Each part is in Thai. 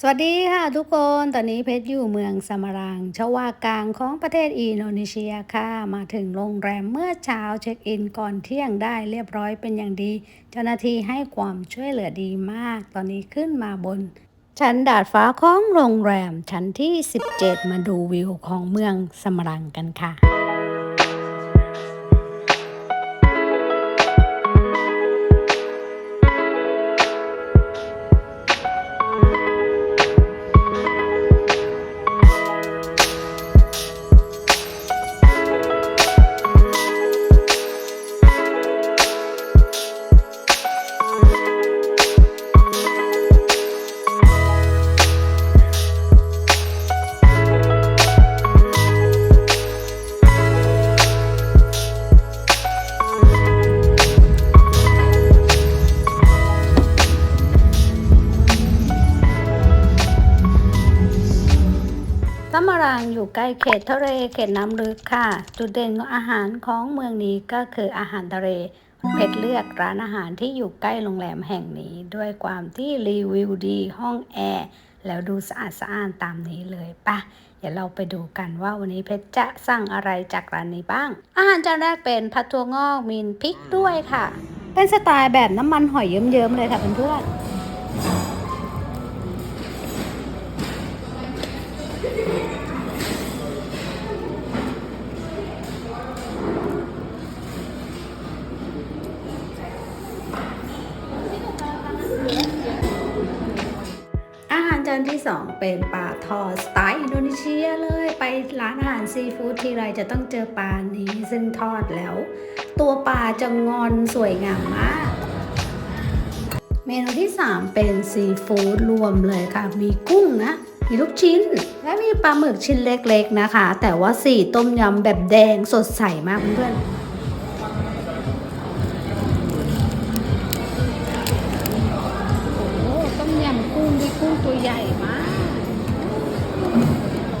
สวัสดีค่ะทุกคน ตอนนี้เพชรอยู่เมืองสมารังชวากลางของประเทศอินโดนีเซียค่ะ มาถึงโรงแรมเมื่อเช้าเช็คอินก่อนเที่ยงได้เรียบร้อยเป็นอย่างดี เจ้าหน้าที่ให้ความช่วยเหลือดีมาก ตอนนี้ขึ้นมาบน ชั้นดาดฟ้าของโรงแรมชั้นที่ 17 มาดูวิวของเมืองสมารังกันค่ะ อยู่ใกล้เขตทะเลเขตน้ำลึกค่ะ จุดเด่นของอาหารของเมืองนี้ก็คืออาหารทะเลเพชรเลือกร้านอาหารที่อยู่ใกล้โรงแรมแห่งนี้ ด้วยความที่รีวิวดีห้องแอร์แล้วดูสะอาดสะอ้านตามนี้เลยปะเดี๋ยวเราไปดูกันว่าวันนี้เพชรจะสั่งอะไรจากร้านนี้บ้าง อาหารจานแรกเป็นผัดถั่วงอกมีนพริกด้วยค่ะ เป็นสไตล์แบบน้ำมันหอยเยิ้มๆเลยค่ะเพื่อนๆ ที่ 2 เป็นปลาทอดสไตล์อินโดนีเซียเลยไปร้านอาหารซีฟู้ดทีไรจะต้องเจอปลานี้ซึ่งทอดแล้ว ตัวปลาจะงอนสวยงามมาก เมนูที่ 3 เป็นซีฟู้ดรวมเลยค่ะ มีกุ้งนะ มีลูกชิ้น และมีปลาหมึกชิ้นเล็กๆนะคะ แต่ว่าสีต้มยำแบบแดงสดใสมากเพื่อน ตัวใหญ่มาก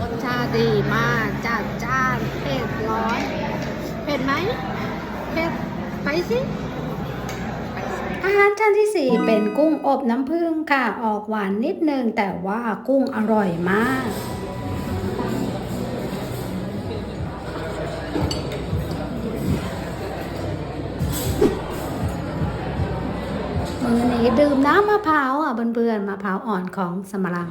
รสชาติดีมากจัดจ้านเผ็ดร้อนเผ็ดไหมเผ็ดไปสิอาหารจานที่ 4 เป็นกุ้งอบน้ำผึ้งค่ะ ออกหวานนิดนึงแต่ว่ากุ้งอร่อยมาก มือนี้ดื่มน้ำมะพร้าวอะเพื่อนๆมะพร้าวอ่อนของสมรัง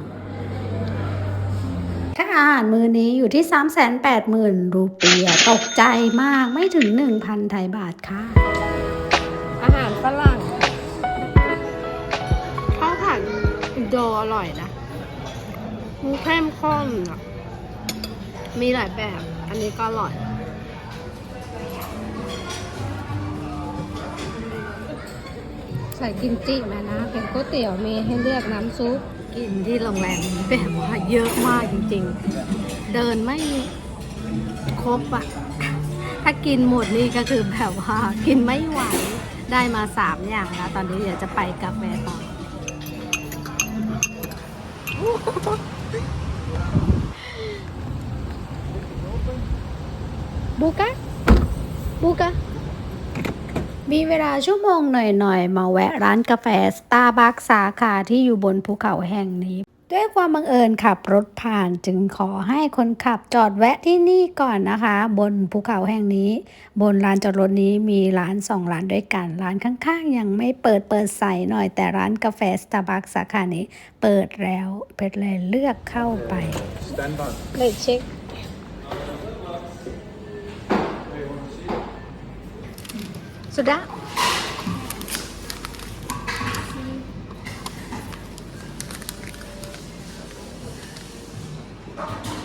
ถ้าอาหารมือนี้อยู่ที่ 3 8 0 0 0 0 รูเปียตกใจมากไม่ถึง 1,000 ไทยบาทค่ะ อาหารฝรั่งข้าวผัดอินโดอร่อยนะมันเข้มข้นอะมีหลายแบบ อันนี้ก็อร่อย ใส่กิมจิมานะ เป็นก๋วยเตี๋ยวมีให้เลือกน้ำซุป กินที่โรงแรมนี้แบบว่าเยอะมากจริงๆ เดินไม่ครบอะถ้ากินหมดนี่ก็คือแบบว่ากินไม่ไหว ได้มาสามอย่างแล้ว ตอนนี้เดี๋ยวจะไปกาแฟต่อบุกะบุกะ มีเวลาชั่วโมงหน่อยๆ มาแวะร้านกาแฟสตาร์บัคสาขาที่อยู่บนภูเขาแห่งนี้ ด้วยความบังเอิญขับรถผ่านจึงขอให้คนขับจอดแวะที่นี่ก่อนนะคะ บนภูเขาแห่งนี้ บนลานจอดรถนี้มีร้านสองร้านด้วยกัน ร้านข้างๆ ยังไม่เปิดเปิดใส่หน่อย แต่ร้านกาแฟสตาร์บัคสาขานี้ เปิดแล้วเพชรเลยเลือกเข้าไป Stand by. เล ยเช็คสุด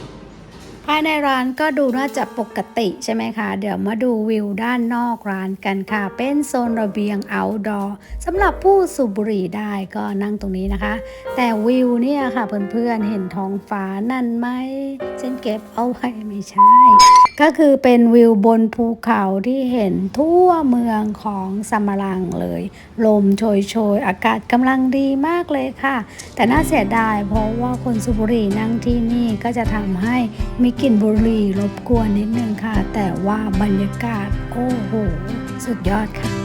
าภายในร้านก็ดูน่าจะปกติใช่ไหมคะ เดี๋ยวมาดูวิวด้านนอกร้านกันค่ะ เป็นโซนระเบียง outdoor สำหรับผู้สูบบุหรี่ได้ก็นั่งตรงนี้นะคะ แต่วิวเนี่ยค่ะเพื่อนๆเห็นท้องฟ้านั่นไหมฉันเก็บเอาไว้ไม่ใช่ ก็คือเป็นวิวบนภูเขาที่เห็นทั่วเมืองของสมรังเลย ลมโชยโชยๆอากาศกำลังดีมากเลยค่ะ แต่น่าเสียดายเพราะว่าคนสูบบุหรี่นั่งที่นี่ก็จะทำให้มีกลิ่นบุหรี่รบกวนนิดนึงค่ะ แต่ว่าบรรยากาศ โอ้โห สุดยอดค่ะ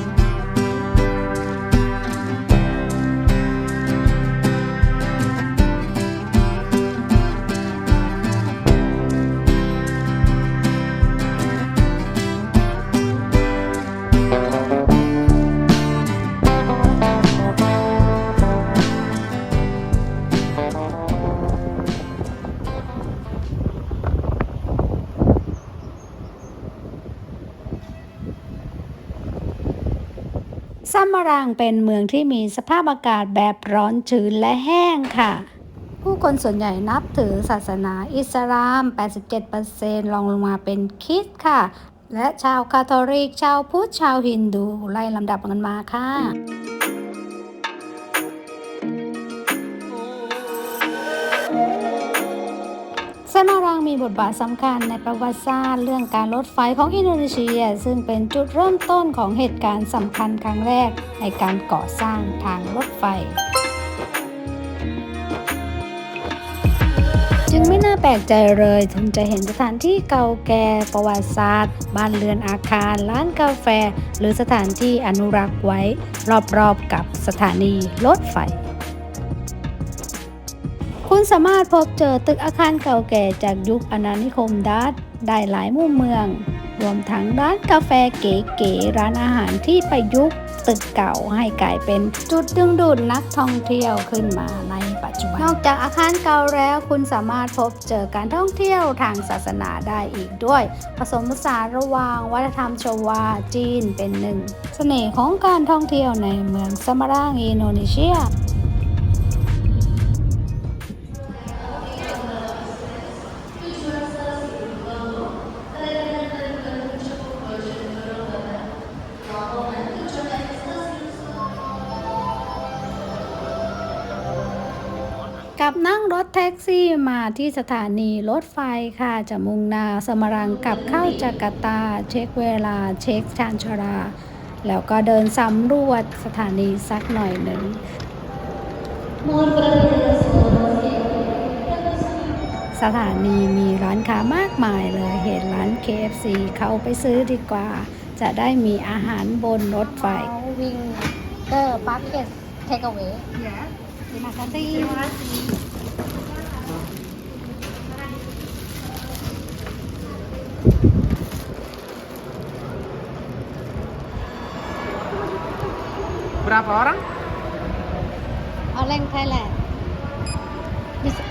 ซัมมารังเป็นเมืองที่มีสภาพอากาศแบบร้อนชื้นและแห้งค่ะ ผู้คนส่วนใหญ่นับถือศาสนาอิสลาม 87%รองลงมาเป็นคริสต์ค่ะ และชาวคาทอลิก ชาวพุทธ ชาวฮินดู ไล่ลำดับกันมาค่ะ เซมารังมีบทบาทสำคัญในประวัติศาสตร์เรื่องการรถไฟของอินโดนีเซีย ซึ่งเป็นจุดเริ่มต้นของเหตุการณ์สำคัญครั้งแรกในการก่อสร้างทางรถไฟ จึงไม่น่าแปลกใจเลยถึงจะเห็นสถานที่เก่าแก่ประวัติศาสตร์ บ้านเรือนอาคาร ร้านกาแฟ หรือสถานที่อนุรักษ์ไว้ รอบๆกับสถานีรถไฟ คุณสามารถพบเจอตึกอาคารเก่าแก่จากยุคอาณานิคมดัตได้หลายมุมเมือง รวมทั้งร้านกาแฟเก๋ๆร้านอาหารที่ประยุกต์ตึกเก่าให้กลายเป็นจุดดึงดูดนักท่องเที่ยวขึ้นมาในปัจจุบัน นอกจากอาคารเก่าแล้วคุณสามารถพบเจอการท่องเที่ยวทางศาสนาได้อีกด้วย ผสมผสานระหว่างวัฒนธรรมชวาจีนเป็นหนึ่ง เสน่ห์ของการท่องเที่ยวในเมืองสมารังอินโดนีเซีย กับนั่งรถแท็กซี่มาที่สถานีรถไฟค่ะ จะมุ่งหน้าสมารังกลับเข้าจาการ์ตา เช็คเวลาเช็คชานชารา แล้วก็เดินสำรวจสถานีสักหน่อยหนึ่งสถานีมีร้านค้ามากมายเลย เห็นร้าน KFC เข้าไปซื้อดีกว่า จะได้มีอาหารบนรถไฟวิ่งเกอร์บักเก็ตเทคเอาไว้ Terima kasih. Berapa orang? Orang Thailand. Bisa.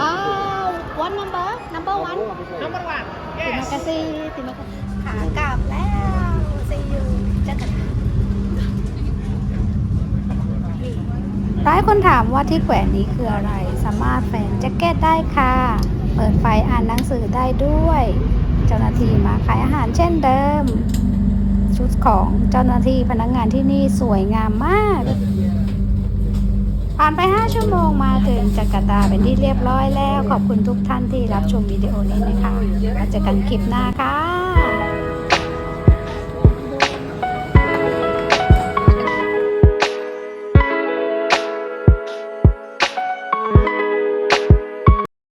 Oh, one number, number one. Nomor one. Terima kasih, terima kasih. ขากลับแล้ว see you เจอกัน หลายคนถามว่าที่แขวนนี้คืออะไร สามารถแขวนแจ็คเก็ตได้ค่ะ เปิดไฟอ่านหนังสือได้ด้วย เจ้าหน้าที่มาขายอาหารเช่นเดิม ชุดของเจ้าหน้าที่พนักงานที่นี่สวยงามมาก ผ่านไป 5 ชั่วโมงมาถึงจาการ์ตาเป็นที่เรียบร้อยแล้ว ขอบคุณทุกท่านที่รับชมวิดีโอนี้นะคะแล้วเจอกันคลิปหน้าค่ะ